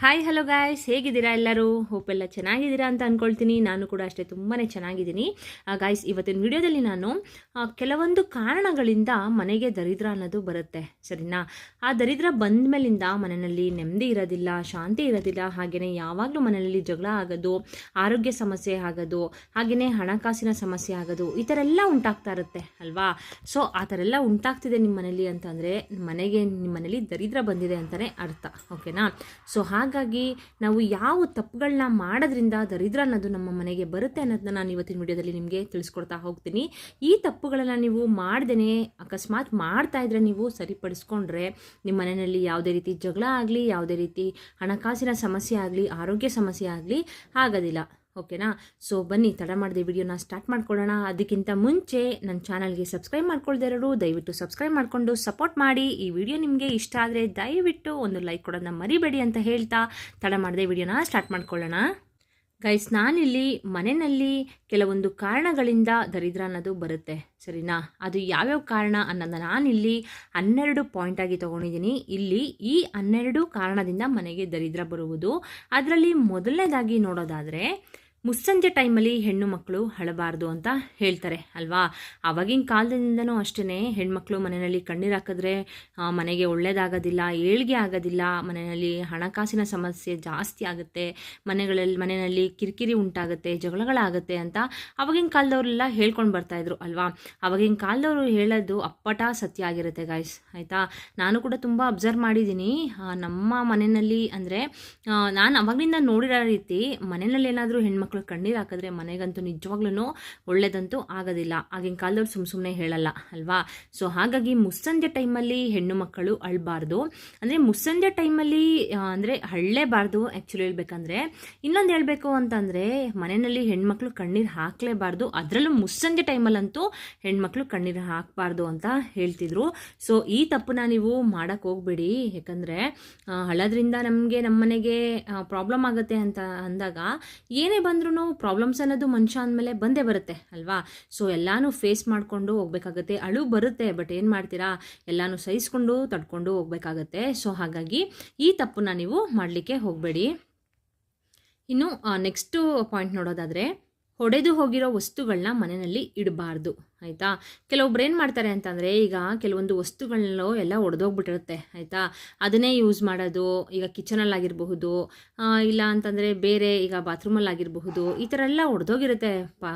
Hi hello guys ಹೇಗಿದ್ದೀರಾ ಎಲ್ಲರೂ? Hope ಎಲ್ಲ ಚೆನ್ನಾಗಿದ್ದೀರಾ ಅಂತ ಅಂದ್ಕೊಳ್ತೀನಿ ನಾನು ಕೂಡ ಅಷ್ಟೇ ತುಂಬಾ ಚೆನ್ನಾಗಿದ್ದೀನಿ. ಗಾಯ್ಸ್ ಇವತ್ತಿನ ವಿಡಿಯೋದಲ್ಲಿ ನಾನು ಕೆಲವೊಂದು ಕಾರಣಗಳಿಂದ ಮನೆಗೆ ದರಿದ್ರ ಅನ್ನೋದು ಬರುತ್ತೆ. ಸರಿನಾ? ಆ ದರಿದ್ರ ಬಂದ ಮೇಲಿಂದ ಮನೆಯಲ್ಲಿ ನೆಮ್ಮದಿ ಇರೋದಿಲ್ಲ, ಶಾಂತಿ ಇರೋದಿಲ್ಲ. ಹಾಗೆಯೇ ಯಾವಾಗಲೂ ಮನೆಯಲ್ಲಿ ಜಗಳ ಆಗೋದು, ಆರೋಗ್ಯ ಸಮಸ್ಯೆ ಆಗೋದು ಹಾಗೆಯೇ ಹಣಕಾಸಿನ ಸಮಸ್ಯೆ ಆಗೋದು, ಈ ಥರ ಎಲ್ಲ ಉಂಟಾಗ್ತಾ ಇರುತ್ತೆ, ಅಲ್ವಾ? ಸೊ ಆ ಥರ ಎಲ್ಲ ಉಂಟಾಗ್ತಿದೆ ನಿಮ್ಮ ಮನೇಲಿ ಅಂತಂದರೆ ಮನೆಗೆ ನಿಮ್ಮ ಮನೇಲಿ ದರಿದ್ರ ಬಂದಿದೆ ಅಂತಲೇ ಅರ್ಥ. ಓಕೆನಾ ಸೊ ಹಾಗಾಗಿ ನಾವು ಯಾವ ತಪ್ಪುಗಳನ್ನ ಮಾಡೋದ್ರಿಂದ ದರಿದ್ರ ಅನ್ನೋದು ನಮ್ಮ ಮನೆಗೆ ಬರುತ್ತೆ ಅನ್ನೋದನ್ನ ನಾನು ಇವತ್ತಿನ ವಿಡಿಯೋದಲ್ಲಿ ನಿಮಗೆ ತಿಳಿಸ್ಕೊಡ್ತಾ ಹೋಗ್ತೀನಿ. ಈ ತಪ್ಪುಗಳನ್ನು ನೀವು ಮಾಡ್ದೇ ಅಕಸ್ಮಾತ್ ಮಾಡ್ತಾ ಇದ್ರೆ ನೀವು ಸರಿಪಡಿಸ್ಕೊಂಡ್ರೆ ನಿಮ್ಮ ಮನೆಯಲ್ಲಿ ಯಾವುದೇ ರೀತಿ ಜಗಳ ಆಗಲಿ, ಯಾವುದೇ ರೀತಿ ಹಣಕಾಸಿನ ಸಮಸ್ಯೆ ಆಗಲಿ, ಆರೋಗ್ಯ ಸಮಸ್ಯೆ ಆಗಲಿ ಆಗೋದಿಲ್ಲ. ಓಕೆನಾ? ಸೊ ಬನ್ನಿ, ತಡ ಮಾಡಿದೆ ವಿಡಿಯೋನ ಸ್ಟಾರ್ಟ್ ಮಾಡ್ಕೊಳ್ಳೋಣ. ಅದಕ್ಕಿಂತ ಮುಂಚೆ ನನ್ನ ಚಾನಲ್ಗೆ ಸಬ್ಸ್ಕ್ರೈಬ್ ಮಾಡ್ಕೊಳ್ದೆ ಇರೋರು, ದಯವಿಟ್ಟು ಸಬ್ಸ್ಕ್ರೈಬ್ ಮಾಡಿಕೊಂಡು ಸಪೋರ್ಟ್ ಮಾಡಿ. ಈ ವಿಡಿಯೋ ನಿಮಗೆ ಇಷ್ಟ ಆದರೆ ದಯವಿಟ್ಟು ಒಂದು ಲೈಕ್ ಕೊಡೋದನ್ನ ಮರಿಬೇಡಿ ಅಂತ ಹೇಳ್ತಾ ತಡ ಮಾಡಿದೆ ವಿಡಿಯೋನ ಸ್ಟಾರ್ಟ್ ಮಾಡ್ಕೊಳ್ಳೋಣ. ಗೈಸ್ ನಾನಿಲ್ಲಿ ಮನೆಯಲ್ಲಿ ಕೆಲವೊಂದು ಕಾರಣಗಳಿಂದ ದರಿದ್ರ ಅನ್ನೋದು ಬರುತ್ತೆ. ಸರಿನಾ? ಅದು ಯಾವ್ಯಾವ ಕಾರಣ ಅನ್ನೋದನ್ನ ನಾನಿಲ್ಲಿ ಹನ್ನೆರಡು ಪಾಯಿಂಟ್ ಆಗಿ ತೊಗೊಂಡಿದ್ದೀನಿ. ಇಲ್ಲಿ ಈ ಹನ್ನೆರಡು ಕಾರಣದಿಂದ ಮನೆಗೆ ದರಿದ್ರ ಬರುವುದು. ಅದರಲ್ಲಿ ಮೊದಲನೇದಾಗಿ ನೋಡೋದಾದರೆ ಮುಸ್ಸಂಜೆ ಟೈಮಲ್ಲಿ ಹೆಣ್ಣು ಮಕ್ಕಳು ಅಳಬಾರ್ದು ಅಂತ ಹೇಳ್ತಾರೆ, ಅಲ್ವಾ? ಆವಾಗಿನ ಕಾಲದಿಂದನೂ ಅಷ್ಟೇ ಹೆಣ್ಮಕ್ಳು ಮನೆಯಲ್ಲಿ ಕಣ್ಣೀರು ಹಾಕಿದ್ರೆ ಮನೆಗೆ ಒಳ್ಳೇದಾಗೋದಿಲ್ಲ, ಏಳ್ಗೆ ಆಗೋದಿಲ್ಲ, ಮನೆಯಲ್ಲಿ ಹಣಕಾಸಿನ ಸಮಸ್ಯೆ ಜಾಸ್ತಿ ಆಗುತ್ತೆ, ಮನೆಗಳಲ್ಲಿ, ಮನೆಯಲ್ಲಿ ಕಿರಿಕಿರಿ ಉಂಟಾಗುತ್ತೆ, ಜಗಳಗಳಾಗುತ್ತೆ ಅಂತ ಆವಾಗಿನ ಕಾಲದವರೆಲ್ಲ ಹೇಳ್ಕೊಂಡು ಬರ್ತಾ ಇದ್ರು, ಅಲ್ವಾ? ಆವಾಗಿನ ಕಾಲದವರು ಹೇಳೋದು ಅಪ್ಪಟ ಸತ್ಯ ಆಗಿರುತ್ತೆ ಗಾಯ್ಸ್ ಆಯಿತಾ? ನಾನು ಕೂಡ ತುಂಬ ಅಬ್ಸರ್ವ್ ಮಾಡಿದ್ದೀನಿ ನಮ್ಮ ಮನೆಯಲ್ಲಿ ಅಂದರೆ ನಾನು ಅವಾಗಿಂದ ನೋಡಿರೋ ರೀತಿ ಮನೆಯಲ್ಲಿ ಏನಾದರೂ ಹೆಣ್ಮಕ್ಳು ಕಣ್ಣೀರು ಹಾಕಿದ್ರೆ ಮನೆಗಂತೂ ನಿಜವಾಗ್ಲೂ ಒಳ್ಳೇದಂತೂ ಆಗೋದಿಲ್ಲ. ಆಗಿನ ಕಾಲದವ್ರು ಸುಮ್ಮ ಸುಮ್ಮನೆ ಹೇಳಲ್ಲ, ಅಲ್ವಾ? ಸೊ ಹಾಗಾಗಿ ಮುಸ್ಸಂಜೆ ಟೈಮಲ್ಲಿ ಹೆಣ್ಣು ಮಕ್ಕಳು ಅಳಬಾರ್ದು. ಅಂದರೆ ಮುಸ್ಸಂಜೆ ಟೈಮಲ್ಲಿ ಅಂದರೆ ಹಳ್ಳೇಬಾರ್ದು ಆ್ಯಕ್ಚುಲಿ ಹೇಳ್ಬೇಕಂದ್ರೆ. ಇನ್ನೊಂದು ಹೇಳಬೇಕು ಅಂತಂದರೆ, ಮನೆಯಲ್ಲಿ ಹೆಣ್ಮಕ್ಳು ಕಣ್ಣೀರು ಹಾಕಲೇಬಾರ್ದು. ಅದರಲ್ಲೂ ಮುಸ್ಸಂಜೆ ಟೈಮಲ್ಲಂತೂ ಹೆಣ್ಮಕ್ಳು ಕಣ್ಣೀರು ಹಾಕಬಾರ್ದು ಅಂತ ಹೇಳ್ತಿದ್ರು. ಸೊ ಈ ತಪ್ಪನ್ನ ನೀವು ಮಾಡೋಕ್ಕೆ ಹೋಗ್ಬೇಡಿ. ಯಾಕಂದರೆ ಅಳೋದ್ರಿಂದ ನಮಗೆ ನಮ್ಮ ಮನೆಗೆ ಪ್ರಾಬ್ಲಮ್ ಆಗುತ್ತೆ ಅಂತ ಅಂದಾಗ ಏನೇ ಬಂದ್ರೂ ಪ್ರಾಬ್ಲಮ್ಸ್ ಅನ್ನೋದು ಮನುಷ್ಯ ಅಂದಮೇಲೆ ಬಂದೇ ಬರುತ್ತೆ, ಅಲ್ವಾ? ಸೊ ಎಲ್ಲಾನು ಫೇಸ್ ಮಾಡಿಕೊಂಡು ಹೋಗ್ಬೇಕಾಗತ್ತೆ. ಅಳು ಬರುತ್ತೆ ಬಟ್ ಏನು ಮಾಡ್ತೀರಾ? ಎಲ್ಲಾನು ಸಹಿಸ್ಕೊಂಡು, ತಡ್ಕೊಂಡು ಹೋಗ್ಬೇಕಾಗತ್ತೆ. ಸೊ ಹಾಗಾಗಿ ಈ ತಪ್ಪನ್ನ ನೀವು ಮಾಡಲಿಕ್ಕೆ ಹೋಗಬೇಡಿ. ಇನ್ನು ನೆಕ್ಸ್ಟು ಪಾಯಿಂಟ್ ನೋಡೋದಾದರೆ ಹೊಡೆದು ಹೋಗಿರೋ ವಸ್ತುಗಳನ್ನ ಮನೆಯಲ್ಲಿ ಇಡಬಾರ್ದು, ಆಯಿತಾ? ಕೆಲವೊಬ್ರು ಏನು ಮಾಡ್ತಾರೆ ಅಂತಂದರೆ, ಈಗ ಕೆಲವೊಂದು ವಸ್ತುಗಳನ್ನೋ ಎಲ್ಲ ಒಡೆದೋಗ್ಬಿಟ್ಟಿರುತ್ತೆ, ಆಯಿತಾ? ಅದನ್ನೇ ಯೂಸ್ ಮಾಡೋದು, ಈಗ ಕಿಚನಲ್ಲಾಗಿರಬಹುದು ಇಲ್ಲ ಅಂತಂದರೆ ಬೇರೆ ಈಗ ಬಾತ್ರೂಮಲ್ಲಾಗಿರಬಹುದು ಈ ಥರ ಎಲ್ಲ ಒಡೆದೋಗಿರುತ್ತೆ, ಪಾ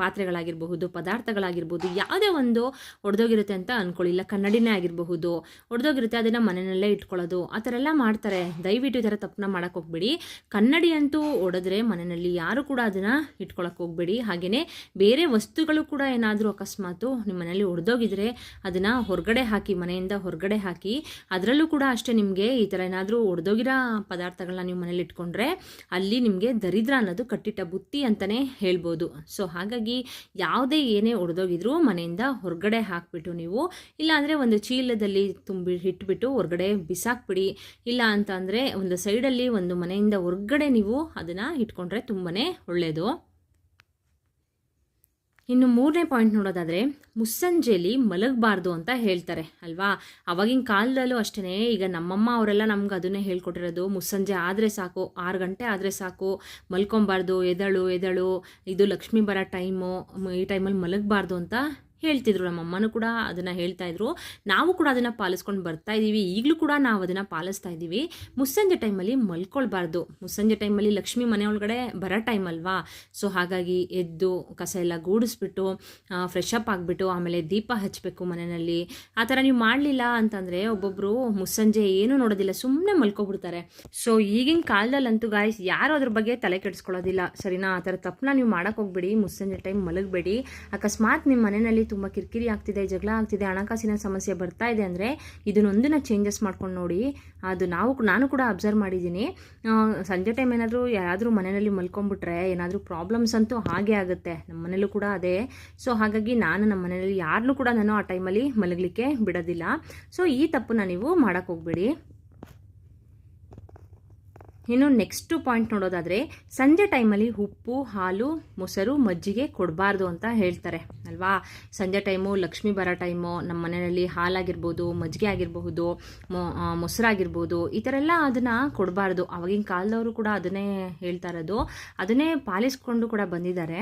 ಪಾತ್ರೆಗಳಾಗಿರಬಹುದು ಪದಾರ್ಥಗಳಾಗಿರ್ಬೋದು ಯಾವುದೇ ಒಂದು ಒಡೆದೋಗಿರುತ್ತೆ ಅಂತ ಅಂದ್ಕೊಳ್ಳಿ ಇಲ್ಲ, ಕನ್ನಡಿನೇ ಆಗಿರಬಹುದು, ಒಡೆದೋಗಿರುತ್ತೆ, ಅದನ್ನು ಮನೆಯಲ್ಲೇ ಇಟ್ಕೊಳ್ಳೋದು, ಆ ಥರ ಎಲ್ಲ ಮಾಡ್ತಾರೆ. ದಯವಿಟ್ಟು ಈ ಥರ ತಪ್ಪನ್ನ ಮಾಡೋಕ್ಕೆ ಹೋಗ್ಬೇಡಿ. ಕನ್ನಡಿ ಅಂತೂ ಒಡೆದ್ರೆ ಮನೆಯಲ್ಲಿ ಯಾರು ಕೂಡ ಅದನ್ನು ಇಟ್ಕೊಳಕ್ಕೆ ಹೋಗ್ಬೇಡಿ. ಹಾಗೆಯೇ ಬೇರೆ ವಸ್ತುಗಳು ಕೂಡ ಏನಾದರೂ ಅಕಸ್ಮಾತು ನಿಮ್ಮ ಮನೆಯಲ್ಲಿ ಒಡೆದೋಗಿದ್ರೆ ಅದನ್ನು ಹೊರಗಡೆ ಹಾಕಿ, ಮನೆಯಿಂದ ಹೊರಗಡೆ ಹಾಕಿ, ಅದರಲ್ಲೂ ಕೂಡ ಅಷ್ಟೇ ನಿಮಗೆ ಈ ಥರ ಏನಾದರೂ ಒಡೆದೋಗಿರೋ ಪದಾರ್ಥಗಳನ್ನ ನೀವು ಮನೇಲಿ ಇಟ್ಕೊಂಡ್ರೆ ಅಲ್ಲಿ ನಿಮಗೆ ದರಿದ್ರ ಅನ್ನೋದು ಕಟ್ಟಿಟ್ಟ ಬುತ್ತಿ ಅಂತಲೇ ಹೇಳ್ಬೋದು. ಸೊ ಹಾಗಾಗಿ ಯಾವುದೇ ಏನೇ ಒಡೆದೋಗಿದ್ರೂ ಮನೆಯಿಂದ ಹೊರಗಡೆ ಹಾಕ್ಬಿಟ್ಟು ನೀವು, ಇಲ್ಲಾಂದರೆ ಒಂದು ಚೀಲದಲ್ಲಿ ತುಂಬಿ ಇಟ್ಬಿಟ್ಟು ಹೊರಗಡೆ ಬಿಸಾಕ್ಬಿಡಿ. ಇಲ್ಲ ಅಂತ ಅಂದರೆ ಒಂದು ಸೈಡಲ್ಲಿ ಒಂದು ಮನೆಯಿಂದ ಹೊರಗಡೆ ನೀವು ಅದನ್ನು ಇಟ್ಕೊಂಡ್ರೆ ತುಂಬಾ ಒಳ್ಳೆಯದು ಇನ್ನು ಮೂರನೇ ಪಾಯಿಂಟ್ ನೋಡೋದಾದರೆ ಮುಸ್ಸಂಜೆಯಲ್ಲಿ ಮಲಗಬಾರ್ದು ಅಂತ ಹೇಳ್ತಾರೆ, ಅಲ್ವಾ? ಅವಾಗಿನ ಕಾಲದಲ್ಲೂ ಅಷ್ಟೇ ಈಗ ನಮ್ಮಮ್ಮ ಅವರೆಲ್ಲ ನಮ್ಗೆ ಅದನ್ನೇ ಹೇಳ್ಕೊಟ್ಟಿರೋದು ಮುಸ್ಸಂಜೆ ಆದರೆ ಸಾಕು, ಆರು ಗಂಟೆ ಆದರೆ ಸಾಕು, ಮಲ್ಕೊಬಾರ್ದು, ಎದಳು ಎದಳು, ಇದು ಲಕ್ಷ್ಮಿ ಬರೋ ಟೈಮು, ಈ ಟೈಮಲ್ಲಿ ಮಲಗಬಾರ್ದು ಅಂತ ಹೇಳ್ತಿದ್ರು ನಮ್ಮ ಅಮ್ಮನೂ ಕೂಡ ಅದನ್ನು ಹೇಳ್ತಾ ಇದ್ರು. ನಾವು ಕೂಡ ಅದನ್ನು ಪಾಲಿಸ್ಕೊಂಡು ಬರ್ತಾ ಇದ್ದೀವಿ ಈಗಲೂ ಕೂಡ ನಾವು ಅದನ್ನು ಪಾಲಿಸ್ತಾ ಇದ್ದೀವಿ ಮುಸ್ಸಂಜೆ ಟೈಮಲ್ಲಿ ಮಲ್ಕೊಳ್ಬಾರ್ದು. ಮುಸ್ಸಂಜೆ ಟೈಮಲ್ಲಿ ಲಕ್ಷ್ಮಿ ಮನೆ ಒಳಗಡೆ ಬರೋ ಟೈಮ್ ಅಲ್ವಾ? ಸೊ, ಹಾಗಾಗಿ ಎದ್ದು ಕಸ ಎಲ್ಲ ಗೂಡಿಸ್ಬಿಟ್ಟು ಫ್ರೆಶ್ ಅಪ್ ಆಗಿಬಿಟ್ಟು, ಆಮೇಲೆ ದೀಪ ಹಚ್ಚಬೇಕು ಮನೆಯಲ್ಲಿ. ಆ ಥರ ನೀವು ಮಾಡಲಿಲ್ಲ ಅಂತಂದರೆ ಒಬ್ಬೊಬ್ಬರು ಮುಸ್ಸಂಜೆ ಏನೂ ನೋಡೋದಿಲ್ಲ. ಸುಮ್ಮನೆ ಮಲ್ಕೊಬಿಡ್ತಾರೆ. ಸೊ, ಈಗಿನ ಕಾಲದಲ್ಲಂತೂ ಗಾಯ್ಸ್ ಯಾರು ಅದ್ರ ಬಗ್ಗೆ ತಲೆ ಕೆಡಿಸ್ಕೊಳ್ಳೋದಿಲ್ಲ. ಸರಿನಾ? ಆ ಥರ ತಪ್ಪನ್ನ ನೀವು ಮಾಡೋಕೆ ಹೋಗ್ಬೇಡಿ. ಮುಸ್ಸಂಜೆ ಟೈಮ್ ಮಲಗಬೇಡಿ. ಅಕಸ್ಮಾತ್ ನಿಮ್ಮ ಮನೆಯಲ್ಲಿ ತುಂಬ ಕಿರಿಕಿರಿ ಆಗ್ತಿದೆ, ಜಗಳ ಆಗ್ತಿದೆ, ಹಣಕಾಸಿನ ಸಮಸ್ಯೆ ಬರ್ತಾ ಇದೆ ಅಂದರೆ ಇದನ್ನೊಂದನ್ನ ಚೇಂಜಸ್ ಮಾಡ್ಕೊಂಡು ನೋಡಿ. ಅದು ನಾವು ನಾನು ಕೂಡ ಅಬ್ಸರ್ವ್ ಮಾಡಿದ್ದೀನಿ. ಸಂಜೆ ಟೈಮ್ ಏನಾದರೂ ಯಾರಾದರೂ ಮನೆಯಲ್ಲಿ ಮಲ್ಕೊಂಡ್ಬಿಟ್ರೆ ಏನಾದರೂ ಪ್ರಾಬ್ಲಮ್ಸ್ ಅಂತೂ ಹಾಗೆ ಆಗುತ್ತೆ. ನಮ್ಮ ಮನೇಲೂ ಕೂಡ ಅದೇ. ಸೊ ಹಾಗಾಗಿ ನಾನು ನಮ್ಮ ಮನೆಯಲ್ಲಿ ಯಾರನ್ನೂ ಕೂಡ ನಾನು ಆ ಟೈಮಲ್ಲಿ ಮಲಗಲಿಕ್ಕೆ ಬಿಡೋದಿಲ್ಲ. ಸೊ ಈ ತಪ್ಪನ್ನ ನೀವು ಮಾಡೋಕ್ಕೆ ಹೋಗ್ಬೇಡಿ. ಇನ್ನು ನೆಕ್ಸ್ಟು ಪಾಯಿಂಟ್ ನೋಡೋದಾದರೆ, ಸಂಜೆ ಟೈಮಲ್ಲಿ ಉಪ್ಪು, ಹಾಲು, ಮೊಸರು, ಮಜ್ಜಿಗೆ ಕೊಡಬಾರ್ದು ಅಂತ ಹೇಳ್ತಾರೆ, ಅಲ್ವಾ? ಸಂಜೆ ಟೈಮು ಲಕ್ಷ್ಮಿ ಬರೋ ಟೈಮು ನಮ್ಮ ಮನೆಯಲ್ಲಿ ಹಾಲಾಗಿರ್ಬೋದು, ಮಜ್ಜಿಗೆ ಆಗಿರಬಹುದು ಮೊಸರಾಗಿರ್ಬೋದು, ಈ ಥರ ಎಲ್ಲ ಅದನ್ನು ಕೊಡಬಾರ್ದು. ಆವಾಗಿನ ಕಾಲದವರು ಕೂಡ ಅದನ್ನೇ ಹೇಳ್ತಾ ಇರೋದು. ಅದನ್ನೇ ಪಾಲಿಸ್ಕೊಂಡು ಕೂಡ ಬಂದಿದ್ದಾರೆ.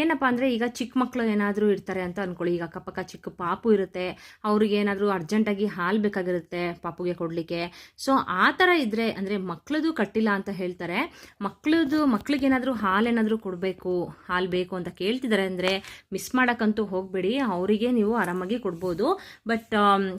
ಏನಪ್ಪ ಅಂದರೆ ಈಗ ಚಿಕ್ಕ ಮಕ್ಕಳು ಏನಾದರೂ ಇರ್ತಾರೆ ಅಂತ ಅಂದ್ಕೊಳ್ಳಿ ಈಗ ಅಕ್ಕಪಕ್ಕ ಚಿಕ್ಕ ಪಾಪು ಇರುತ್ತೆ, ಅವ್ರಿಗೆ ಏನಾದರೂ ಅರ್ಜೆಂಟಾಗಿ ಹಾಲು ಬೇಕಾಗಿರುತ್ತೆ ಪಾಪುಗೆ ಕೊಡಲಿಕ್ಕೆ. ಸೊ ಆ ಥರ ಇದ್ದರೆ ಅಂದರೆ ಮಕ್ಳದು ಕಟ್ಟಿಲ್ಲ ಅಂತ ಹೇಳ್ತಾರೆ. ಮಕ್ಳದ್ದು ಮಕ್ಳಿಗೇನಾದರೂ ಹಾಲೇನಾದರೂ ಕೊಡಬೇಕು, ಹಾಲು ಬೇಕು ಅಂತ ಕೇಳ್ತಿದ್ದಾರೆ ಅಂದರೆ ಮಿಸ್ ಮಾಡೋಕ್ಕಂತೂ ಹೋಗಬೇಡಿ, ಅವರಿಗೆ ನೀವು ಆರಾಮಾಗಿ ಕೊಡ್ಬೋದು. ಬಟ್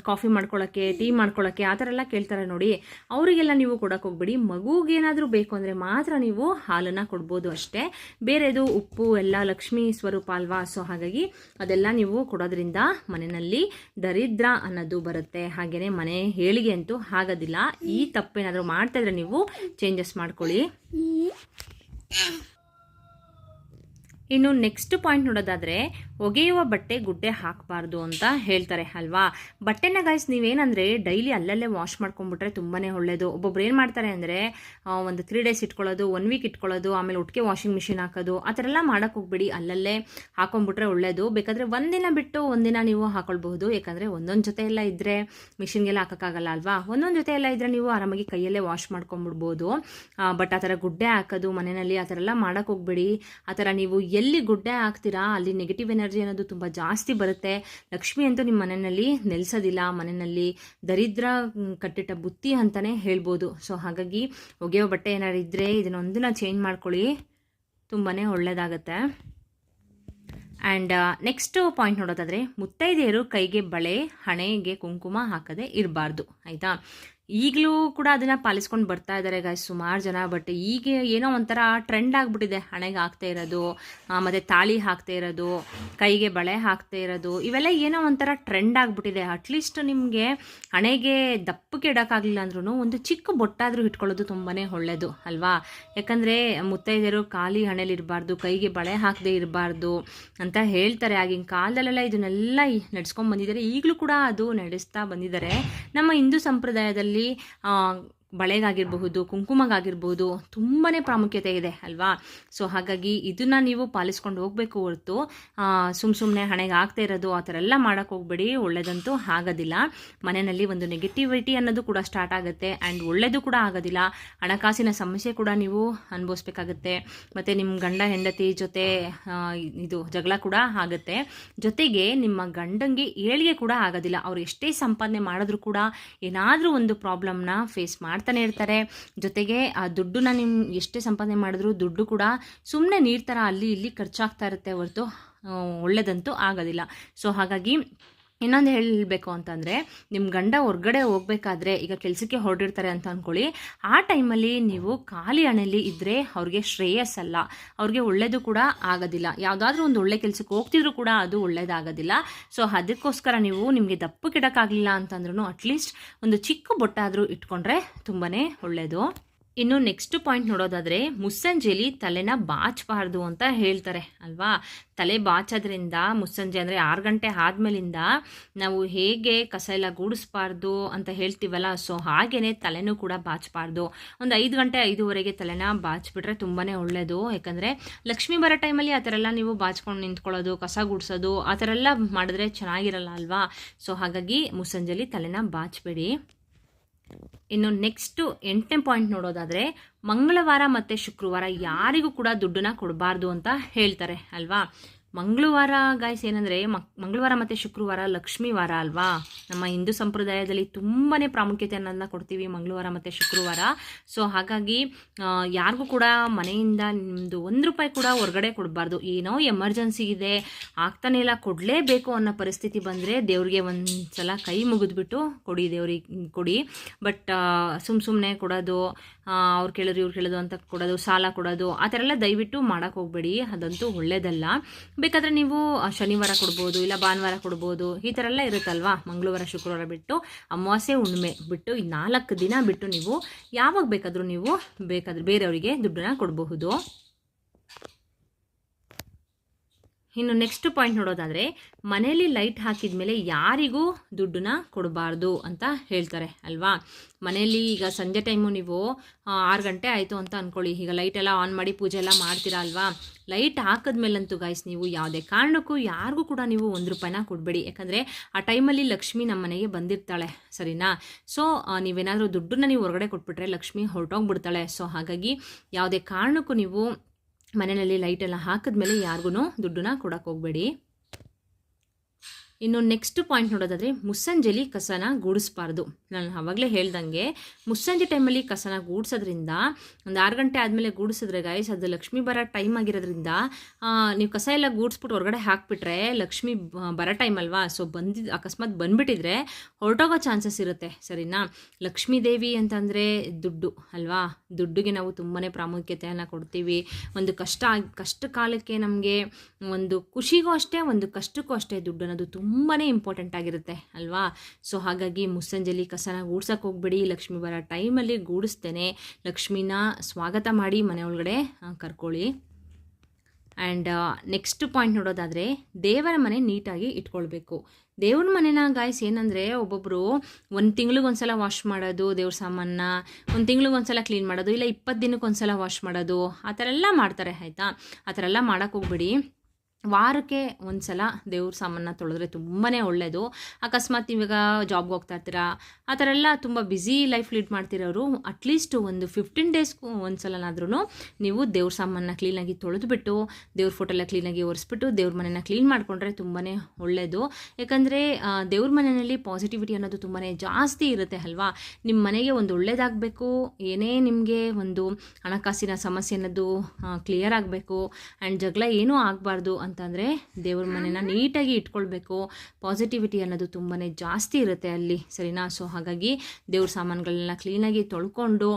ಕಾಫಿ ಮಾಡ್ಕೊಳ್ಳೋಕ್ಕೆ ಟೀ ಮಾಡ್ಕೊಳ್ಳೋಕ್ಕೆ ಆ ಥರ ಎಲ್ಲ ಕೇಳ್ತಾರೆ ನೋಡಿ. ಅವರಿಗೆಲ್ಲ ನೀವು ಕೊಡೋಕೆ ಹೋಗ್ಬೇಡಿ. ಮಗುಗೇನಾದರೂ ಬೇಕು ಅಂದರೆ ಮಾತ್ರ ನೀವು ಹಾಲನ್ನು ಕೊಡ್ಬೋದು ಅಷ್ಟೇ. ಬೇರೆದು ಉಪ್ಪು, ಎಲ್ಲ ಲಕ್ಷ್ಮೀ ಸ್ವರೂಪ ಅಲ್ವಾ? ಸೊ ಹಾಗಾಗಿ ಅದೆಲ್ಲ ನೀವು ಕೊಡೋದ್ರಿಂದ ಮನೆಯಲ್ಲಿ ದರಿದ್ರ ಅನ್ನೋದು ಬರುತ್ತೆ. ಹಾಗೆಯೇ ಮನೆ ಹೇಳಿಗೆ ಅಂತೂ ಆಗೋದಿಲ್ಲ. ಈ ತಪ್ಪೇನಾದರೂ ಮಾಡ್ತಾ ಇದ್ರೆ ನೀವು ಚೇಂಜಸ್ ಮಾಡ್ಕೊಳ್ಳಿ. ಇನ್ನು ನೆಕ್ಸ್ಟ್ ಪಾಯಿಂಟ್ ನೋಡೋದಾದರೆ, ಒಗೆಯುವ ಬಟ್ಟೆ ಗುಡ್ಡೆ ಹಾಕಬಾರ್ದು ಅಂತ ಹೇಳ್ತಾರೆ ಅಲ್ವಾ? ಬಟ್ಟೆನ ಗಾಯ್ಸ್ ನೀವೇನಂದರೆ ಡೈಲಿ ಅಲ್ಲಲ್ಲೇ ವಾಶ್ ಮಾಡ್ಕೊಂಡ್ಬಿಟ್ರೆ ತುಂಬಾ ಒಳ್ಳೆಯದು ಒಬ್ಬೊಬ್ರು ಏನು ಮಾಡ್ತಾರೆ ಅಂದರೆ ಒಂದು ತ್ರೀ ಡೇಸ್ ಇಟ್ಕೊಳ್ಳೋದು ಒನ್ ವೀಕ್ ಇಟ್ಕೊಳ್ಳೋದು, ಆಮೇಲೆ ಒಟ್ಟಿಗೆ ವಾಷಿಂಗ್ ಮಿಷಿನ್ ಹಾಕೋದು, ಆ ಥರ ಎಲ್ಲ ಮಾಡೋಕೆ ಹೋಗ್ಬಿಡಿ. ಅಲ್ಲಲ್ಲೇ ಹಾಕೊಂಡ್ಬಿಟ್ರೆ ಒಳ್ಳೆಯದು ಬೇಕಾದರೆ ಒಂದಿನ ಬಿಟ್ಟು ಒಂದಿನ ನೀವು ಹಾಕೊಳ್ಬಹುದು. ಯಾಕಂದರೆ ಒಂದೊಂದು ಜೊತೆ ಎಲ್ಲ ಇದ್ದರೆ ಮಿಷಿನ್ಗೆಲ್ಲ ಹಾಕೋಕ್ಕಾಗಲ್ಲ ಅಲ್ವಾ? ಒಂದೊಂದು ಜೊತೆ ಎಲ್ಲ ಇದ್ದರೆ ನೀವು ಆರಾಮಾಗಿ ಕೈಯಲ್ಲೇ ವಾಶ್ ಮಾಡ್ಕೊಂಡ್ಬಿಡ್ಬೋದು. ಬಟ್ ಆ ಥರ ಗುಡ್ಡೆ ಹಾಕೋದು ಮನೆಯಲ್ಲಿ ಆ ಥರ ಎಲ್ಲ ಮಾಡೋಕೆ ಹೋಗ್ಬೇಡಿ. ಆ ಥರ ನೀವು ಎಲ್ಲಿ ಗುಡ್ಡೆ ಹಾಕ್ತೀರಾ? ಅಲ್ಲಿ ನೆಗೆಟಿವ್ ಎನರ್ಜಿ ಅನ್ನೋದು ತುಂಬ ಜಾಸ್ತಿ ಬರುತ್ತೆ. ಲಕ್ಷ್ಮಿ ಅಂತೂ ನಿಮ್ಮ ಮನೆಯಲ್ಲಿ ನೆಲೆಸೋದಿಲ್ಲ. ಮನೆಯಲ್ಲಿ ದರಿದ್ರ ಕಟ್ಟಿಟ್ಟ ಬುತ್ತಿ ಅಂತಲೇ ಹೇಳ್ಬೋದು. ಸೊ ಹಾಗಾಗಿ ಒಗೆಯೋ ಬಟ್ಟೆ ಏನಾದ್ರು ಇದ್ದರೆ ಇದನ್ನೊಂದನ್ನ ಚೇಂಜ್ ಮಾಡ್ಕೊಳ್ಳಿ. ತುಂಬಾ ಒಳ್ಳೆಯದಾಗತ್ತೆ ಆ್ಯಂಡ್ ನೆಕ್ಸ್ಟ್ ಪಾಯಿಂಟ್ ನೋಡೋದಾದರೆ ಮುತ್ತೈದೆಯರು ಕೈಗೆ ಬಳೆ, ಹಣೆಗೆ ಕುಂಕುಮ ಹಾಕದೆ ಇರಬಾರ್ದು. ಆಯಿತಾ? ಈಗಲೂ ಕೂಡ ಅದನ್ನು ಪಾಲಿಸ್ಕೊಂಡು ಬರ್ತಾ ಇದ್ದಾರೆ ಗಾಯ್ಸ್ ಸುಮಾರು ಜನ. ಬಟ್ ಈಗ ಏನೋ ಒಂಥರ ಟ್ರೆಂಡ್ ಆಗಿಬಿಟ್ಟಿದೆ. ಹಣೆಗೆ ಹಾಕ್ತಾ ಇರೋದು ಮತ್ತು ತಾಳಿ ಹಾಕ್ತಾ ಇರೋದು, ಕೈಗೆ ಬಳೆ ಹಾಕ್ತಾ ಇರೋದು, ಇವೆಲ್ಲ ಏನೋ ಒಂಥರ ಟ್ರೆಂಡ್ ಆಗಿಬಿಟ್ಟಿದೆ. ಅಟ್ಲೀಸ್ಟ್ ನಿಮಗೆ ಹಣೆಗೆ ದಪ್ಪಕ್ಕೆ ಇಡೋಕ್ಕಾಗಲಿಲ್ಲ ಅಂದ್ರೂ ಒಂದು ಚಿಕ್ಕ ಬೊಟ್ಟಾದರೂ ಇಟ್ಕೊಳ್ಳೋದು ತುಂಬಾ ಒಳ್ಳೆಯದು ಅಲ್ವಾ? ಯಾಕಂದರೆ ಮುತ್ತೈದೆಯರು ಖಾಲಿ ಹಣೆಲಿ ಇರಬಾರ್ದು, ಕೈಗೆ ಬಳೆ ಹಾಕದೇ ಇರಬಾರ್ದು ಅಂತ ಹೇಳ್ತಾರೆ. ಆಗಿನ ಕಾಲದಲ್ಲೆಲ್ಲ ಇದನ್ನೆಲ್ಲ ನಡ್ಸ್ಕೊಂಡು ಬಂದಿದ್ದಾರೆ. ಈಗಲೂ ಕೂಡ ಅದು ನಡೆಸ್ತಾ ಬಂದಿದ್ದಾರೆ. ನಮ್ಮ ಹಿಂದೂ ಸಂಪ್ರದಾಯದಲ್ಲಿ ಆ, ಬಳೆಗಾಗಿರಬಹುದು ಕುಂಕುಮಗಾಗಿರ್ಬೋದು ತುಂಬಾ ಪ್ರಾಮುಖ್ಯತೆ ಇದೆ ಅಲ್ವಾ? ಸೊ ಹಾಗಾಗಿ ಇದನ್ನ ನೀವು ಪಾಲಿಸ್ಕೊಂಡು ಹೋಗಬೇಕು ಹೊರತು ಸುಮ್ಮ ಸುಮ್ಮನೆ ಹಣೆಗೆ ಆಗ್ತಾ ಇರೋದು, ಆ ಥರ ಎಲ್ಲ ಮಾಡೋಕ್ಕೆ ಹೋಗ್ಬೇಡಿ ಒಳ್ಳೆಯದಂತೂ ಆಗೋದಿಲ್ಲ. ಮನೆಯಲ್ಲಿ ಒಂದು ನೆಗೆಟಿವಿಟಿ ಅನ್ನೋದು ಕೂಡ ಸ್ಟಾರ್ಟ್ ಆಗುತ್ತೆ ಆ್ಯಂಡ್ ಒಳ್ಳೆಯದು ಕೂಡ ಆಗೋದಿಲ್ಲ. ಹಣಕಾಸಿನ ಸಮಸ್ಯೆ ಕೂಡ ನೀವು ಅನುಭವಿಸ್ಬೇಕಾಗತ್ತೆ. ಮತ್ತು ನಿಮ್ಮ ಗಂಡ, ಹೆಂಡತಿ ಜೊತೆ ಇದು ಜಗಳ ಕೂಡ ಆಗುತ್ತೆ. ಜೊತೆಗೆ ನಿಮ್ಮ ಗಂಡಂಗೆ ಏಳಿಗೆ ಕೂಡ ಆಗೋದಿಲ್ಲ. ಅವ್ರು ಎಷ್ಟೇ ಸಂಪಾದನೆ ಮಾಡಿದ್ರು ಕೂಡ ಏನಾದರೂ ಒಂದು ಪ್ರಾಬ್ಲಮ್ನ ಫೇಸ್ ಮಾಡ್ತಾನೆ ಇರ್ತಾರೆ. ಜೊತೆಗೆ ಆ ದುಡ್ಡನ್ನ ನಿಮ್ಮ ಎಷ್ಟೇ ಸಂಪಾದನೆ ಮಾಡಿದ್ರು ದುಡ್ಡು ಕೂಡ ಸುಮ್ಮನೆ ನೀರು ಥರ ಅಲ್ಲಿ ಇಲ್ಲಿ ಖರ್ಚಾಗ್ತಾ ಇರುತ್ತೆ ಹೊರತು ಒಳ್ಳೆಯದಂತೂ ಒಳ್ಳೇದಂತೂ ಆಗೋದಿಲ್ಲ. ಸೊ ಹಾಗಾಗಿ ಇನ್ನೊಂದು ಹೇಳಬೇಕು ಅಂತಂದರೆ ನಿಮ್ಮ ಗಂಡ ಹೊರಗಡೆ ಹೋಗಬೇಕಾದ್ರೆ ಈಗ ಕೆಲಸಕ್ಕೆ ಹೊರಡಿರ್ತಾರೆ ಅಂತ ಅಂದ್ಕೊಳ್ಳಿ ಆ ಟೈಮಲ್ಲಿ ನೀವು ಖಾಲಿ ಹಣೆಯಲ್ಲಿ ಇದ್ದರೆ ಅವ್ರಿಗೆ ಶ್ರೇಯಸ್ಸಲ್ಲ. ಅವ್ರಿಗೆ ಒಳ್ಳೇದು ಕೂಡ ಆಗೋದಿಲ್ಲ. ಯಾವುದಾದ್ರೂ ಒಂದು ಒಳ್ಳೆ ಕೆಲಸಕ್ಕೆ ಹೋಗ್ತಿದ್ರು ಕೂಡ ಅದು ಒಳ್ಳೇದಾಗೋದಿಲ್ಲ. ಸೊ ಅದಕ್ಕೋಸ್ಕರ ನೀವು ನಿಮಗೆ ದಪ್ಪಕ್ಕಿಡೋಕ್ಕಾಗಲಿಲ್ಲ ಅಂತಂದ್ರೂ ಅಟ್ಲೀಸ್ಟ್ ಒಂದು ಚಿಕ್ಕ ಬೊಟ್ಟಾದರೂ ಇಟ್ಕೊಂಡ್ರೆ ತುಂಬಾ ಒಳ್ಳೆಯದು ಇನ್ನು ನೆಕ್ಸ್ಟ್ ಪಾಯಿಂಟ್ ನೋಡೋದಾದರೆ ಮುಸ್ಸಂಜೆಲಿ ತಲೆನ ಬಾಚಬಾರ್ದು ಅಂತ ಹೇಳ್ತಾರೆ, ಅಲ್ವಾ? ತಲೆ ಬಾಚೋದ್ರಿಂದ ಮುಸ್ಸಂಜೆ ಅಂದರೆ ಆರು ಗಂಟೆ ಆದಮೇಲಿಂದ ನಾವು ಹೇಗೆ ಕಸ ಎಲ್ಲ ಗೂಡಿಸ್ಬಾರ್ದು ಅಂತ ಹೇಳ್ತೀವಲ್ಲ ಸೊ ಹಾಗೆಯೇ ತಲೆನೂ ಕೂಡ ಬಾಚಬಾರ್ದು. ಒಂದು ಐದು ಗಂಟೆ ಐದುವರೆಗೆ ತಲೆನ ಬಾಚ್ಬಿಟ್ರೆ ತುಂಬಾ ಒಳ್ಳೆಯದು ಯಾಕಂದರೆ ಲಕ್ಷ್ಮಿ ಬರೋ ಟೈಮಲ್ಲಿ ಆ ಥರ ಎಲ್ಲ ನೀವು ಬಾಚ್ಕೊಂಡು ನಿಂತ್ಕೊಳ್ಳೋದು, ಕಸ ಗುಡಿಸೋದು, ಆ ಥರ ಎಲ್ಲ ಮಾಡಿದ್ರೆ ಚೆನ್ನಾಗಿರಲ್ಲ ಅಲ್ವಾ? ಸೊ ಹಾಗಾಗಿ ಮುಸ್ಸಂಜೆಲಿ ತಲೆನ ಬಾಚಬೇಡಿ. ಇನ್ನು ನೆಕ್ಸ್ಟು ಎಂಟನೇ ಪಾಯಿಂಟ್ ನೋಡೋದಾದರೆ, ಮಂಗಳವಾರ ಮತ್ತು ಶುಕ್ರವಾರ ಯಾರಿಗೂ ಕೂಡ ದುಡ್ಡನ್ನ ಕೊಡಬಾರ್ದು ಅಂತ ಹೇಳ್ತಾರೆ, ಅಲ್ವಾ? ಮಂಗಳವಾರ ಗಾಯ್ಸ್ ಏನಂದರೆ ಮಂಗಳವಾರ ಮತ್ತು ಶುಕ್ರವಾರ ಲಕ್ಷ್ಮೀ ವಾರ ಅಲ್ವಾ? ನಮ್ಮ ಹಿಂದೂ ಸಂಪ್ರದಾಯದಲ್ಲಿ ತುಂಬಾ ಪ್ರಾಮುಖ್ಯತೆ ಅನ್ನೋದನ್ನ ಕೊಡ್ತೀವಿ ಮಂಗಳವಾರ ಮತ್ತು ಶುಕ್ರವಾರ. ಸೊ ಹಾಗಾಗಿ ಯಾರಿಗೂ ಕೂಡ ಮನೆಯಿಂದ ನಿಮ್ಮದು ಒಂದು ರೂಪಾಯಿ ಕೂಡ ಹೊರಗಡೆ ಕೊಡಬಾರ್ದು. ಏನೋ ಎಮರ್ಜೆನ್ಸಿ ಇದೆ, ಆಗ್ತಾನೆ ಇಲ್ಲ, ಕೊಡಲೇಬೇಕು ಅನ್ನೋ ಪರಿಸ್ಥಿತಿ ಬಂದರೆ ದೇವ್ರಿಗೆ ಒಂದು ಸಲ ಕೈ ಮುಗಿದ್ಬಿಟ್ಟು ಕೊಡಿ ದೇವ್ರಿಗೆ, ಕೊಡಿ. ಬಟ್ ಸುಮ್ಮ ಸುಮ್ಮನೆ ಕೊಡೋದು ಅವ್ರು ಕೇಳಿದ್ರು, ಇವ್ರು ಕೇಳೋದು ಅಂತ ಕೊಡೋದು, ಸಾಲ ಕೊಡೋದು, ಆ ಥರ ಎಲ್ಲ ದಯವಿಟ್ಟು ಮಾಡೋಕೆ ಹೋಗಬೇಡಿ. ಅದಂತೂ ಒಳ್ಳೇದಲ್ಲ. ಬೇಕಾದರೆ ನೀವು ಶನಿವಾರ ಕೊಡ್ಬೋದು, ಇಲ್ಲ ಭಾನುವಾರ ಕೊಡ್ಬೋದು, ಈ ಥರ ಎಲ್ಲ ಇರುತ್ತಲ್ವಾ? ಮಂಗಳವಾರ, ಶುಕ್ರವಾರ ಬಿಟ್ಟು, ಅಮಾವಾಸ್ಯೆ, ಹುಣ್ಣಿಮೆ ಬಿಟ್ಟು, ಈ ನಾಲ್ಕು ದಿನ ಬಿಟ್ಟು ನೀವು ಯಾವಾಗ ಬೇಕಾದರೂ ನೀವು ಬೇಕಾದ್ರೆ ಬೇರೆಯವರಿಗೆ ದುಡ್ಡನ್ನ ಕೊಡಬಹುದು. ಇನ್ನು ನೆಕ್ಸ್ಟ್ ಪಾಯಿಂಟ್ ನೋಡೋದಾದರೆ, ಮನೆಯಲ್ಲಿ ಲೈಟ್ ಹಾಕಿದ ಮೇಲೆ ಯಾರಿಗೂ ದುಡ್ಡನ್ನ ಕೊಡಬಾರ್ದು ಅಂತ ಹೇಳ್ತಾರೆ, ಅಲ್ವಾ? ಮನೆಯಲ್ಲಿ ಈಗ ಸಂಜೆ ಟೈಮು ನೀವು ಆರು ಗಂಟೆ ಆಯಿತು ಅಂತ ಅಂದ್ಕೊಳ್ಳಿ ಈಗ ಲೈಟ್ ಎಲ್ಲ ಆನ್ ಮಾಡಿ ಪೂಜೆ ಎಲ್ಲ ಮಾಡ್ತೀರಾ ಅಲ್ವಾ? ಲೈಟ್ ಹಾಕಿದ್ಮೇಲಂತೂ ಗಾಯ್ಸ್ ನೀವು ಯಾವುದೇ ಕಾರಣಕ್ಕೂ ಯಾರಿಗೂ ಕೂಡ ನೀವು ಒಂದು ರೂಪಾಯಿನ ಕೊಡಬೇಡಿ. ಯಾಕಂದರೆ, ಆ ಟೈಮಲ್ಲಿ ಲಕ್ಷ್ಮಿ ನಮ್ಮ ಮನೆಗೆ ಬಂದಿರ್ತಾಳೆ, ಸರಿನಾ? ಸೊ ನೀವೇನಾದರೂ ದುಡ್ಡನ್ನ ನೀವು ಹೊರಗಡೆ ಕೊಟ್ಬಿಟ್ರೆ ಲಕ್ಷ್ಮಿ ಹೊರಟೋಗ್ಬಿಡ್ತಾಳೆ. ಸೊ ಹಾಗಾಗಿ ಯಾವುದೇ ಕಾರಣಕ್ಕೂ ನೀವು ಮನೆಯಲ್ಲಿ ಲೈಟೆಲ್ಲ ಹಾಕಿದ್ಮೇಲೆ ಯಾರಿಗೂ ದುಡ್ಡನ್ನ ಕೊಡೋಕೆ ಹೋಗಬೇಡಿ. ಇನ್ನು ನೆಕ್ಸ್ಟ್ ಪಾಯಿಂಟ್ ನೋಡೋದಾದರೆ ಮುಸ್ಸಂಜೆಲಿ ಕಸನ ಗೂಡಿಸ್ಬಾರ್ದು. ನಾನು ಆವಾಗಲೇ ಹೇಳ್ದಂಗೆ ಮುಸ್ಸಂಜೆ ಟೈಮಲ್ಲಿ ಕಸನ ಗೂಡಿಸೋದ್ರಿಂದ ಒಂದು ಆರು ಗಂಟೆ ಆದಮೇಲೆ ಗೂಡಿಸಿದ್ರೆ ಗಾಯ್ಸ್ ಅದು ಲಕ್ಷ್ಮಿ ಬರೋ ಟೈಮ್ ಆಗಿರೋದ್ರಿಂದ ನೀವು ಕಸ ಎಲ್ಲ ಗೂಡಿಸ್ಬಿಟ್ಟು ಹೊರಗಡೆ ಹಾಕಿಬಿಟ್ರೆ ಲಕ್ಷ್ಮಿ ಬರೋ ಟೈಮ್ ಅಲ್ವಾ? ಸೊ ಬಂದಿದ್ದು ಅಕಸ್ಮಾತ್ ಬಂದುಬಿಟ್ಟಿದ್ರೆ ಹೊರಟೋಗೋ ಚಾನ್ಸಸ್ ಇರುತ್ತೆ, ಸರಿನಾ? ಲಕ್ಷ್ಮೀ ದೇವಿ ಅಂತಂದರೆ ದುಡ್ಡು ಅಲ್ವಾ? ದುಡ್ಡಿಗೆ ನಾವು ತುಂಬಾ ಪ್ರಾಮುಖ್ಯತೆಯನ್ನು ಕೊಡ್ತೀವಿ. ಒಂದು ಕಷ್ಟ ಕಷ್ಟ ಕಾಲಕ್ಕೆ ನಮಗೆ ಒಂದು ಖುಷಿಗೂ ಅಷ್ಟೇ, ಒಂದು ಕಷ್ಟಕ್ಕೂ ಅಷ್ಟೇ ದುಡ್ಡು ಅನ್ನೋದು ತುಂಬಾ ಇಂಪಾರ್ಟೆಂಟ್ ಆಗಿರುತ್ತೆ, ಅಲ್ವಾ? ಸೊ ಹಾಗಾಗಿ ಮುಸ್ಸಂಜಲಿ ಕಸನ ಗೂಡ್ಸಕ್ಕೆ ಹೋಗ್ಬೇಡಿ. ಲಕ್ಷ್ಮಿ ಬರೋ ಟೈಮಲ್ಲಿ ಗೂಡಿಸ್ತೇನೆ. ಲಕ್ಷ್ಮಿನ ಸ್ವಾಗತ ಮಾಡಿ ಮನೆ ಒಳಗಡೆ ಕರ್ಕೊಳ್ಳಿ. ಆ್ಯಂಡ್ ನೆಕ್ಸ್ಟ್ ಪಾಯಿಂಟ್ ನೋಡೋದಾದರೆ, ದೇವರ ಮನೆ ನೀಟಾಗಿ ಇಟ್ಕೊಳ್ಬೇಕು. ದೇವ್ರ ಮನೆನ ಗಾಯ್ಸ್ ಏನಂದರೆ ಒಬ್ಬೊಬ್ಬರು ಒಂದು ತಿಂಗ್ಳಿಗೆ ಒಂದ್ಸಲ ವಾಶ್ ಮಾಡೋದು, ದೇವ್ರ ಸಾಮಾನ ಒಂದು ತಿಂಗ್ಳಿಗೆ ಒಂದ್ಸಲ ಕ್ಲೀನ್ ಮಾಡೋದು, ಇಲ್ಲ ಇಪ್ಪತ್ತು ದಿನಕ್ಕೆ ಒಂದ್ಸಲ ವಾಶ್ ಮಾಡೋದು, ಆ ಥರ ಎಲ್ಲ ಮಾಡ್ತಾರೆ, ಆಯಿತಾ? ಆ ಥರ ಎಲ್ಲ ಮಾಡೋಕ್ಕೆ ಹೋಗ್ಬೇಡಿ. ವಾರಕ್ಕೆ ಒಂದು ಸಲ ದೇವ್ರ ಸಾಮಾನ ತೊಳೆದ್ರೆ ತುಂಬಾ ಒಳ್ಳೆಯದು ಅಕಸ್ಮಾತ್ ಇವಾಗ ಜಾಬ್ಗೆ ಹೋಗ್ತಾ ಇರ್ತೀರಾ? ಆ ಥರ ಎಲ್ಲ ತುಂಬ ಬ್ಯುಸಿ ಲೈಫ್ ಲೀಡ್ ಮಾಡ್ತಿರೋರು ಅಟ್ಲೀಸ್ಟ್ ಒಂದು ಫಿಫ್ಟೀನ್ ಡೇಸ್ಗೂ ಒಂದು ಸಲನಾದ್ರೂ ನೀವು ದೇವ್ರ ಸಾಮಾನ ಕ್ಲೀನಾಗಿ ತೊಳೆದುಬಿಟ್ಟು, ದೇವ್ರ ಫೋಟೋ ಎಲ್ಲ ಕ್ಲೀನಾಗಿ ಒರೆಸ್ಬಿಟ್ಟು, ದೇವ್ರ ಮನೆನ ಕ್ಲೀನ್ ಮಾಡಿಕೊಂಡ್ರೆ ತುಂಬಾ ಒಳ್ಳೆಯದು ಯಾಕಂದರೆ ದೇವ್ರ ಮನೆಯಲ್ಲಿ ಪಾಸಿಟಿವಿಟಿ ಅನ್ನೋದು ತುಂಬಾ ಜಾಸ್ತಿ ಇರುತ್ತೆ ಅಲ್ವಾ? ನಿಮ್ಮ ಮನೆಗೆ ಒಂದು ಒಳ್ಳೇದಾಗಬೇಕು, ಏನೇ ನಿಮಗೆ ಒಂದು ಹಣಕಾಸಿನ ಸಮಸ್ಯೆ ಅನ್ನೋದು ಕ್ಲಿಯರ್ ಆಗಬೇಕು ಆ್ಯಂಡ್ ಜಗಳ ಏನೂ ಆಗಬಾರ್ದು ಅಂತಂದರೆ ದೇವ್ರ ಮನೆನ ನೀಟಾಗಿ ಇಟ್ಕೊಳ್ಬೇಕು. ಪಾಸಿಟಿವಿಟಿ ಅನ್ನೋದು ತುಂಬಾ ಜಾಸ್ತಿ ಇರುತ್ತೆ ಅಲ್ಲಿ, ಸರಿನಾ? ಸೊ ಹಾಗಾಗಿ ದೇವ್ರ ಸಾಮಾನುಗಳನ್ನ ಕ್ಲೀನಾಗಿ ತೊಳ್ಕೊಂಡು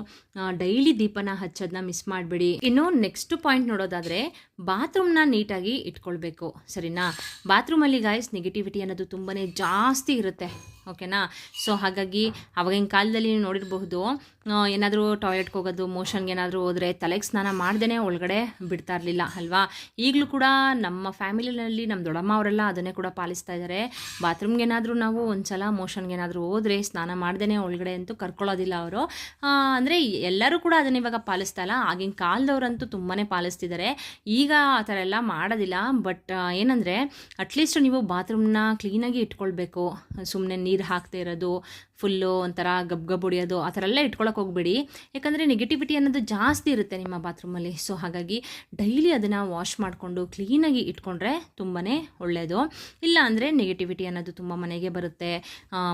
ಡೈಲಿ ದೀಪನ ಹಚ್ಚೋದನ್ನ ಮಿಸ್ ಮಾಡಬೇಡಿ. ಇನ್ನು ನೆಕ್ಸ್ಟ್ ಪಾಯಿಂಟ್ ನೋಡೋದಾದರೆ ಬಾತ್ರೂಮ್ನ ನೀಟಾಗಿ ಇಟ್ಕೊಳ್ಬೇಕು. ಸರಿನಾ? ಬಾತ್ರೂಮಲ್ಲಿ ಗಾಯ್ಸ್ ನೆಗೆಟಿವಿಟಿ ಅನ್ನೋದು ತುಂಬಾ ಜಾಸ್ತಿ ಇರುತ್ತೆ. ಓಕೆನಾ? ಸೊ ಹಾಗಾಗಿ ಅವಾಗಿನ ಕಾಲದಲ್ಲಿ ನೀವು ನೋಡಿರಬಹುದು ಏನಾದರೂ ಟಾಯ್ಲೆಟ್ಗೆ ಹೋಗೋದು ಮೋಷನ್ಗೆ ಏನಾದರೂ ಹೋದರೆ ತಲೆಗೆ ಸ್ನಾನ ಮಾಡ್ದೇ ಒಳಗಡೆ ಬಿಡ್ತಾ ಇರಲಿಲ್ಲ, ಅಲ್ವಾ? ಈಗಲೂ ಕೂಡ ನಮ್ಮ ಫ್ಯಾಮಿಲಿನಲ್ಲಿ ನಮ್ಮ ದೊಡ್ಡಮ್ಮ ಅವರೆಲ್ಲ ಅದನ್ನೇ ಕೂಡ ಪಾಲಿಸ್ತಾ ಇದ್ದಾರೆ ಬಾತ್ರೂಮ್ಗೆ ಏನಾದರೂ ನಾವು ಒಂದು ಸಲ ಮೋಷನ್ಗೆ ಏನಾದರೂ ಹೋದರೆ ಸ್ನಾನ ಮಾಡ್ದೇ ಒಳಗಡೆ ಅಂತೂ ಕರ್ಕೊಳ್ಳೋದಿಲ್ಲ ಅವರು. ಅಂದರೆ ಎಲ್ಲರೂ ಕೂಡ ಅದನ್ನ ಇವಾಗ ಪಾಲಿಸ್ತಾ ಇಲ್ಲ. ಆಗಿನ ಕಾಲದವರಂತೂ ತುಂಬಾ ಪಾಲಿಸ್ತಿದ್ದಾರೆ ಈಗ ಆ ಥರ ಎಲ್ಲ ಮಾಡೋದಿಲ್ಲ. ಬಟ್ ಏನಂದರೆ ಅಟ್ಲೀಸ್ಟ್ ನೀವು ಬಾತ್ರೂಮ್ನ ಕ್ಲೀನಾಗಿ ಇಟ್ಕೊಳ್ಬೇಕು. ಸುಮ್ಮನೆ ನೀರು ಹಾಕ್ತಾ ಇರೋದು ಫುಲ್ಲು ಒಂಥರ ಗಬ್ ಗಬ್ ಹೊಡಿಯೋದು, ಆ ಥರ ಎಲ್ಲ ಇಟ್ಕೊಳಕ್ಕೆ ಹೋಗ್ಬೇಡಿ. ಯಾಕಂದರೆ ನೆಗೆಟಿವಿಟಿ ಅನ್ನೋದು ಜಾಸ್ತಿ ಇರುತ್ತೆ ನಿಮ್ಮ ಬಾತ್ರೂಮಲ್ಲಿ ಸೊ ಹಾಗಾಗಿ ಡೈಲಿ ಅದನ್ನು ವಾಶ್ ಮಾಡಿಕೊಂಡು ಕ್ಲೀನಾಗಿ ಇಟ್ಕೊಂಡ್ರೆ ತುಂಬಾ ಒಳ್ಳೆಯದು ಇಲ್ಲ ಅಂದರೆ ನೆಗೆಟಿವಿಟಿ ಅನ್ನೋದು ತುಂಬ ಮನೆಗೆ ಬರುತ್ತೆ.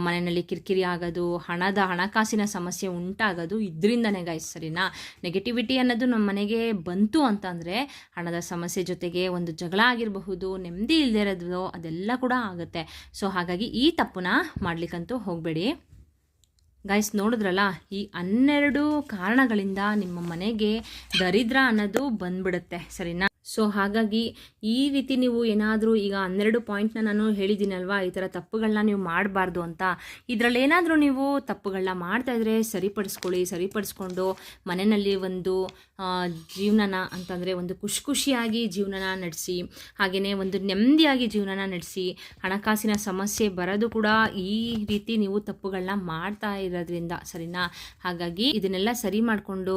ಮನೆಯಲ್ಲಿ ಕಿರಿಕಿರಿ ಆಗೋದು, ಹಣದ ಹಣಕಾಸಿನ ಸಮಸ್ಯೆ ಉಂಟಾಗೋದು ಇದರಿಂದನೇ ಗಾಯ್ಸ್ ಸರಿನಾ? ನೆಗೆಟಿವಿಟಿ ಅನ್ನೋದು ನಮ್ಮ ಮನೆಗೆ ಬಂತು ಅಂತಂದರೆ ಹಣದ ಸಮಸ್ಯೆ ಜೊತೆಗೆ ಒಂದು ಜಗಳ ಆಗಿರಬಹುದು, ನೆಮ್ಮದಿ ಇಲ್ಲದೆ ಇರೋದು ಅದೆಲ್ಲ ಕೂಡ ಆಗುತ್ತೆ. ಸೊ ಹಾಗಾಗಿ ಈ ತಪ್ಪನ್ನ ಮಾಡಲಿಕ್ಕಂತೂ ಹೋಗಬೇಡಿ. ಗೈಸ್ ನೋಡಿದ್ರಲ್ಲ ಈ ಹನ್ನೆರಡು ಕಾರಣಗಳಿಂದ ನಿಮ್ಮ ಮನೆಗೆ ದರಿದ್ರ ಅನ್ನೋದು ಬಂದ್ಬಿಡುತ್ತೆ ಸರಿನಾ? ಸೊ ಹಾಗಾಗಿ ಈ ರೀತಿ ನೀವು ಏನಾದರೂ ಈಗ ಹನ್ನೆರಡು ಪಾಯಿಂಟ್ನ ನಾನು ಹೇಳಿದ್ದೀನಲ್ವಾ? ಈ ಥರ ತಪ್ಪುಗಳನ್ನ ನೀವು ಮಾಡಬಾರ್ದು ಅಂತ. ಇದರಲ್ಲಿ ಏನಾದರೂ ನೀವು ತಪ್ಪುಗಳನ್ನ ಮಾಡ್ತಾ ಇದ್ರೆ ಸರಿಪಡಿಸ್ಕೊಳ್ಳಿ, ಸರಿಪಡಿಸ್ಕೊಂಡು ಮನೆಯಲ್ಲಿ ಒಂದು ಜೀವನನ ಅಂತಂದರೆ ಒಂದು ಖುಷಿ ಖುಷಿಯಾಗಿ ಜೀವನನ ನಡೆಸಿ ಹಾಗೆಯೇ ಒಂದು ನೆಮ್ಮದಿಯಾಗಿ ಜೀವನನ ನಡೆಸಿ, ಹಣಕಾಸಿನ ಸಮಸ್ಯೆ ಬರೋದು ಕೂಡ ಈ ರೀತಿ ನೀವು ತಪ್ಪುಗಳನ್ನ ಮಾಡ್ತಾ ಇರೋದ್ರಿಂದ ಸರಿನಾ? ಹಾಗಾಗಿ ಇದನ್ನೆಲ್ಲ ಸರಿ ಮಾಡಿಕೊಂಡು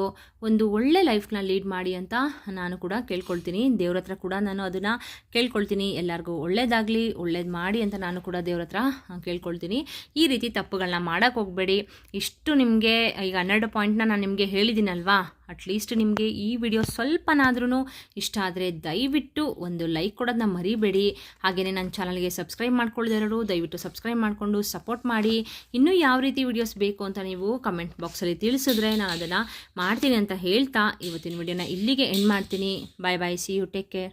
ಒಂದು ಒಳ್ಳೆ ಲೈಫ್ನ ಲೀಡ್ ಮಾಡಿ ಅಂತ ನಾನು ಕೂಡ ಕೇಳ್ಕೊಳ್ತೀನಿ. ದೇವ್ರ ಹತ್ರ ಕೂಡ ನಾನು ಅದನ್ನು ಕೇಳ್ಕೊಳ್ತೀನಿ. ಎಲ್ಲರಿಗೂ ಒಳ್ಳೇದಾಗಲಿ, ಒಳ್ಳೇದು ಮಾಡಿ ಅಂತ ನಾನು ಕೂಡ ದೇವ್ರ ಹತ್ರ ಕೇಳ್ಕೊಳ್ತೀನಿ. ಈ ರೀತಿ ತಪ್ಪುಗಳನ್ನ ಮಾಡೋಕ್ಕೆ ಹೋಗಬೇಡಿ. ಇಷ್ಟು ನಿಮಗೆ, ಈಗ ಹನ್ನೆರಡು ಪಾಯಿಂಟ್ನ ನಾನು ನಿಮಗೆ ಹೇಳಿದ್ದೀನಲ್ವಾ ಅಟ್ಲೀಸ್ಟ್ ನಿಮಗೆ ಈ ವಿಡಿಯೋ ಸ್ವಲ್ಪನಾದ್ರೂ ಇಷ್ಟ ಆದರೆ ದಯವಿಟ್ಟು ಒಂದು ಲೈಕ್ ಕೊಡೋದನ್ನ ಮರಿಬೇಡಿ. ಹಾಗೆಯೇ ನನ್ನ ಚಾನಲ್ಗೆ ಸಬ್ಸ್ಕ್ರೈಬ್ ಮಾಡ್ಕೊಳ್ಳೋದಿರೋರು ದಯವಿಟ್ಟು ಸಬ್ಸ್ಕ್ರೈಬ್ ಮಾಡಿಕೊಂಡು ಸಪೋರ್ಟ್ ಮಾಡಿ. ಇನ್ನೂ ಯಾವ ರೀತಿ ವಿಡಿಯೋಸ್ ಬೇಕು ಅಂತ ನೀವು ಕಮೆಂಟ್ ಬಾಕ್ಸಲ್ಲಿ ತಿಳಿಸಿದ್ರೆ ನಾನು ಅದನ್ನು ಮಾಡ್ತೀನಿ ಅಂತ ಹೇಳ್ತಾ ಇವತ್ತಿನ ವಿಡಿಯೋನ ಇಲ್ಲಿಗೆ ಎಂಡ್ ಮಾಡ್ತೀನಿ. Bye bye see you take care